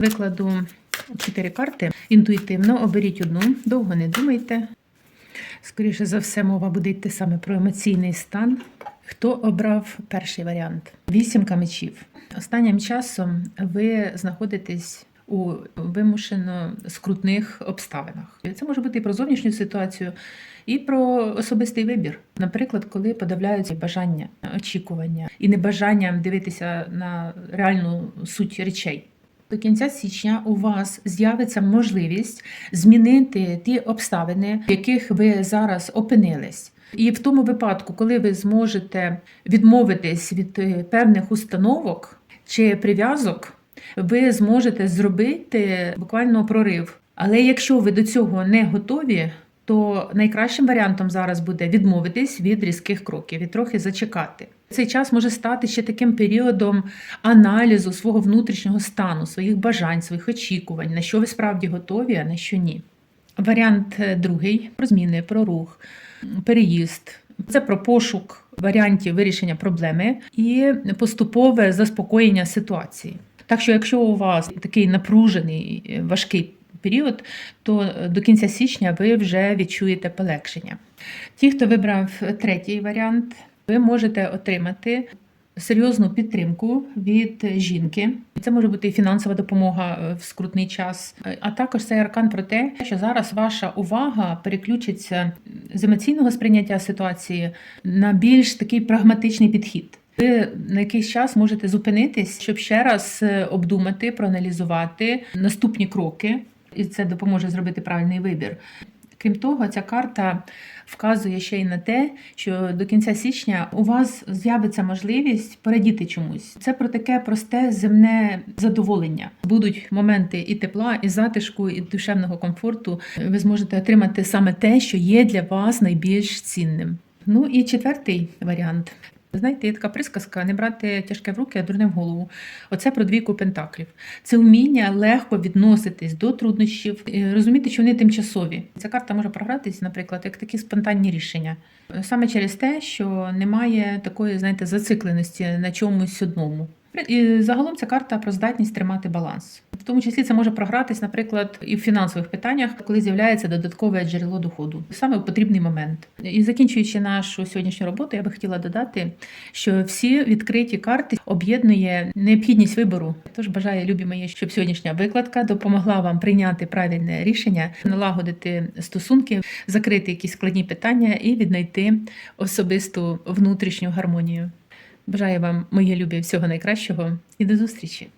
Прикладу чотири карти. Інтуїтивно оберіть одну, довго не думайте. Скоріше за все, мова буде йти саме про емоційний стан. Хто обрав перший варіант? Вісімка мечів. Останнім часом ви знаходитесь у вимушено скрутних обставинах. Це може бути і про зовнішню ситуацію, і про особистий вибір. Наприклад, коли подавляються бажання, очікування і небажанням дивитися на реальну суть речей. До кінця січня у вас з'явиться можливість змінити ті обставини, в яких ви зараз опинились. І в тому випадку, коли ви зможете відмовитись від е, певних установок чи прив'язок, ви зможете зробити буквально прорив. Але якщо ви до цього не готові, то найкращим варіантом зараз буде відмовитись від різких кроків і трохи зачекати. Цей час може стати ще таким періодом аналізу свого внутрішнього стану, своїх бажань, своїх очікувань, на що ви справді готові, а на що ні. Варіант е, другий про зміни, про рух, переїзд. Це про пошук варіантів вирішення проблеми і поступове заспокоєння ситуації. Так що, якщо у вас такий напружений е, важкий період, то е, до кінця січня ви вже відчуєте полегшення. Ті, хто вибрав третій варіант, ви можете отримати серйозну підтримку від жінки. Це може бути і фінансова допомога е, в скрутний час. А також цей аркан про те, що зараз ваша увага переключиться з емоційного сприйняття ситуації на більш такий прагматичний підхід. Ви на якийсь час можете зупинитись, щоб ще раз е, обдумати, проаналізувати наступні кроки, і це допоможе зробити правильний вибір. Крім того, ця карта вказує ще й на те, що до кінця січня у вас з'явиться можливість порадіти чомусь. Це про таке просте земне задоволення. Будуть моменти і тепла, і затишку, і душевного комфорту. Ви зможете отримати саме те, що є для вас найбільш цінним. Ну і четвертий варіант. Знаєте, є така присказка не брати тяжке в руки, а дурне в голову. Оце про двійку пентаклів. Це вміння легко відноситись до труднощів, розуміти, що вони тимчасові. Ця карта може програтись, наприклад, як такі спонтанні рішення. Саме через те, що немає такої, знаєте, зацикленості на чомусь одному. І загалом ця карта про здатність тримати баланс. В тому числі це може програтись, наприклад, і в фінансових питаннях, коли з'являється додаткове джерело доходу, саме в потрібний момент. І закінчуючи нашу сьогоднішню роботу, я би хотіла додати, що всі відкриті карти об'єднує необхідність вибору. Тож бажаю, любі мої, щоб сьогоднішня викладка допомогла вам прийняти правильне рішення, налагодити стосунки, закрити якісь складні питання і віднайти особисту внутрішню гармонію. Бажаю вам, моє любі, всього найкращого і до зустрічі!